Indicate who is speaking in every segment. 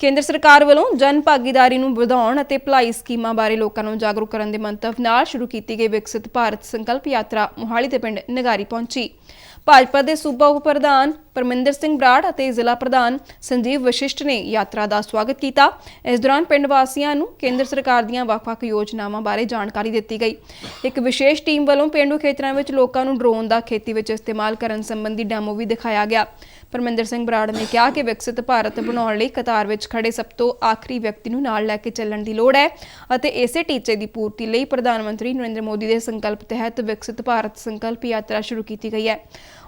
Speaker 1: ਕੇਂਦਰ ਸਰਕਾਰ ਵੱਲੋਂ ਜਨ ਭਾਗੀਦਾਰੀ ਨੂੰ ਵਧਾਉਣ ਅਤੇ ਭਲਾਈ ਸਕੀਮਾਂ ਬਾਰੇ ਲੋਕਾਂ ਨੂੰ ਜਾਗਰੂਕ ਕਰਨ ਦੇ ਮੰਤਵ ਨਾਲ ਸ਼ੁਰੂ ਕੀਤੀ ਗਈ ਵਿਕਸਿਤ ਭਾਰਤ ਸੰਕਲਪ ਯਾਤਰਾ ਮੋਹਾਲੀ ਦੇ ਪਿੰਡ ਨਗਾਰੀ ਪਹੁੰਚੀ। ਭਾਜਪਾ ਦੇ ਸੂਬਾ ਉਪ ਪ੍ਰਧਾਨ ਪਰਮਿੰਦਰ ਸਿੰਘ ਬਰਾੜ ਅਤੇ ਜ਼ਿਲ੍ਹਾ ਪ੍ਰਧਾਨ ਸੰਜੀਵ ਵਸ਼ਿਸ਼ਟ ਨੇ ਯਾਤਰਾ ਦਾ ਸਵਾਗਤ ਕੀਤਾ। ਇਸ ਦੌਰਾਨ ਪਿੰਡ ਵਾਸੀਆਂ ਨੂੰ ਕੇਂਦਰ ਸਰਕਾਰ ਦੀਆਂ ਵੱਖ-ਵੱਖ ਯੋਜਨਾਵਾਂ ਬਾਰੇ ਜਾਣਕਾਰੀ ਦਿੱਤੀ ਗਈ। ਇੱਕ ਵਿਸ਼ੇਸ਼ ਟੀਮ ਵੱਲੋਂ ਪੇਂਡੂ ਖੇਤਰਾਂ ਵਿੱਚ ਲੋਕਾਂ ਨੂੰ ਡਰੋਨ ਦਾ ਖੇਤੀ ਵਿੱਚ ਇਸਤੇਮਾਲ ਕਰਨ ਸੰਬੰਧੀ ਡੈਮੋ ਵੀ ਦਿਖਾਇਆ ਗਿਆ। ਪਰਮਿੰਦਰ ਸਿੰਘ ਬਰਾੜ ਨੇ ਕਿਹਾ ਕਿ ਵਿਕਸਿਤ ਭਾਰਤ ਬਣਾਉਣ ਲਈ ਕਤਾਰ ਵਿੱਚ ਖੜੇ ਸਭ ਤੋਂ ਆਖਰੀ ਵਿਅਕਤੀ ਨੂੰ ਨਾਲ ਲੈ ਕੇ ਚੱਲਣ ਦੀ ਲੋੜ ਹੈ ਅਤੇ ਇਸੇ ਟੀਚੇ ਦੀ ਪੂਰਤੀ ਲਈ ਪ੍ਰਧਾਨ ਮੰਤਰੀ ਨਰਿੰਦਰ ਮੋਦੀ ਦੇ ਸੰਕਲਪ ਤਹਿਤ ਵਿਕਸਿਤ ਭਾਰਤ ਸੰਕਲਪ ਯਾਤਰਾ ਸ਼ੁਰੂ ਕੀਤੀ ਗਈ ਹੈ।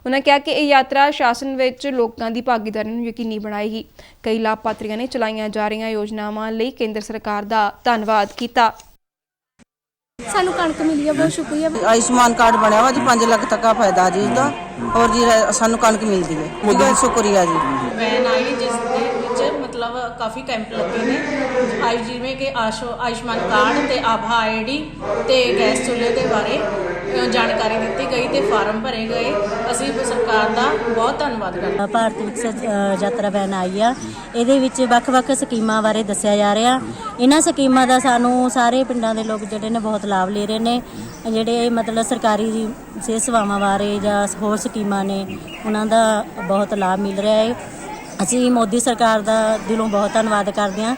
Speaker 1: ਉਹਨਾਂ ਕਿਹਾ ਕਿ ਇਹ ਯਾਤਰਾ ਸ਼ਾਸਨ ਵਿੱਚ ਲੋਕਾਂ ਦੀ ਭਾਗੀਦਾਰੀ ਨੂੰ ਯਕੀਨੀ ਬਣਾਏਗੀ। ਕਈ ਲਾਭਪਾਤਰੀਆਂ ਨੇ ਚਲਾਈਆਂ ਜਾ ਰਹੀਆਂ ਯੋਜਨਾਵਾਂ ਲਈ ਕੇਂਦਰ ਸਰਕਾਰ ਦਾ ਧੰਨਵਾਦ ਕੀਤਾ।
Speaker 2: ਸਾਨੂੰ ਕਣਕ ਮਿਲੀ ਹੈ ਬਹੁਤ ਸ਼ੁਕਰੀਆ।
Speaker 3: ਆਯੁਸ਼ਮਾਨ ਕਾਰਡ ਬਣਿਆ ਵਾ ਜੀ 5 ਲੱਖ ਤੱਕ ਦਾ ਫਾਇਦਾ ਜੀ ਉਹਦਾ ਔਰ ਜੀ ਰ- ਸਾਨੂੰ ਕਣਕ ਮਿਲਦੀ ਹੈ। ਬਹੁਤ ਸ਼ੁਕਰੀਆ ਜੀ।
Speaker 4: ਵੈਨ ਆਈ ਜਿਸ ਦੇ ਵਿੱਚ ਮਤਲਬ ਕਾਫੀ ਕੈਂਪ ਲੱਗੇ ਨੇ। ਆਈ ਜਿਵੇਂ ਕਿ ਆਸ਼ੋ ਆਯੁਸ਼ਮਾਨ ਕਾਰਡ ਤੇ ਆਭਾ ਆਈਡੀ ਤੇ ਗੈਸ ਚੁੱਲ੍ਹੇ ਦੇ ਬਾਰੇ। ਜਾਣਕਾਰੀ ਦਿੱਤੀ ਗਈ ਤੇ ਫਾਰਮ ਭਰੇ ਗਏ। ਅਸੀਂ ਸਰਕਾਰ ਦਾ ਬਹੁਤ ਧੰਨਵਾਦ ਕਰਦੇ ਹਾਂ।
Speaker 5: ਭਾਰਤ ਵਿਕਸਿਤ ਯਾਤਰਾ ਵੈਨ ਆਈ ਆ। ਇਹਦੇ ਵਿੱਚ ਵੱਖ-ਵੱਖ ਸਕੀਮਾਂ ਬਾਰੇ ਦੱਸਿਆ ਜਾ ਰਿਹਾ। ਇਹਨਾਂ ਸਕੀਮਾਂ ਦਾ ਸਾਨੂੰ ਸਾਰੇ ਪਿੰਡਾਂ ਦੇ ਲੋਕ ਜਿਹੜੇ ਨੇ ਬਹੁਤ ਲਾਭ ਲੈ ਰਹੇ ਨੇ। ਜਿਹੜੇ ਮਤਲਬ ਸਰਕਾਰੀ ਸਿਹਤ ਸੇਵਾਵਾਂ ਬਾਰੇ ਜਾਂ ਹੋਰ ਸਕੀਮਾਂ ਨੇ, ਉਹਨਾਂ ਦਾ ਬਹੁਤ ਲਾਭ ਮਿਲ ਰਿਹਾ ਹੈ। ਅਸੀਂ ਮੋਦੀ ਸਰਕਾਰ ਦਾ ਦਿਲੋਂ ਬਹੁਤ ਧੰਨਵਾਦ ਕਰਦੇ ਹਾਂ।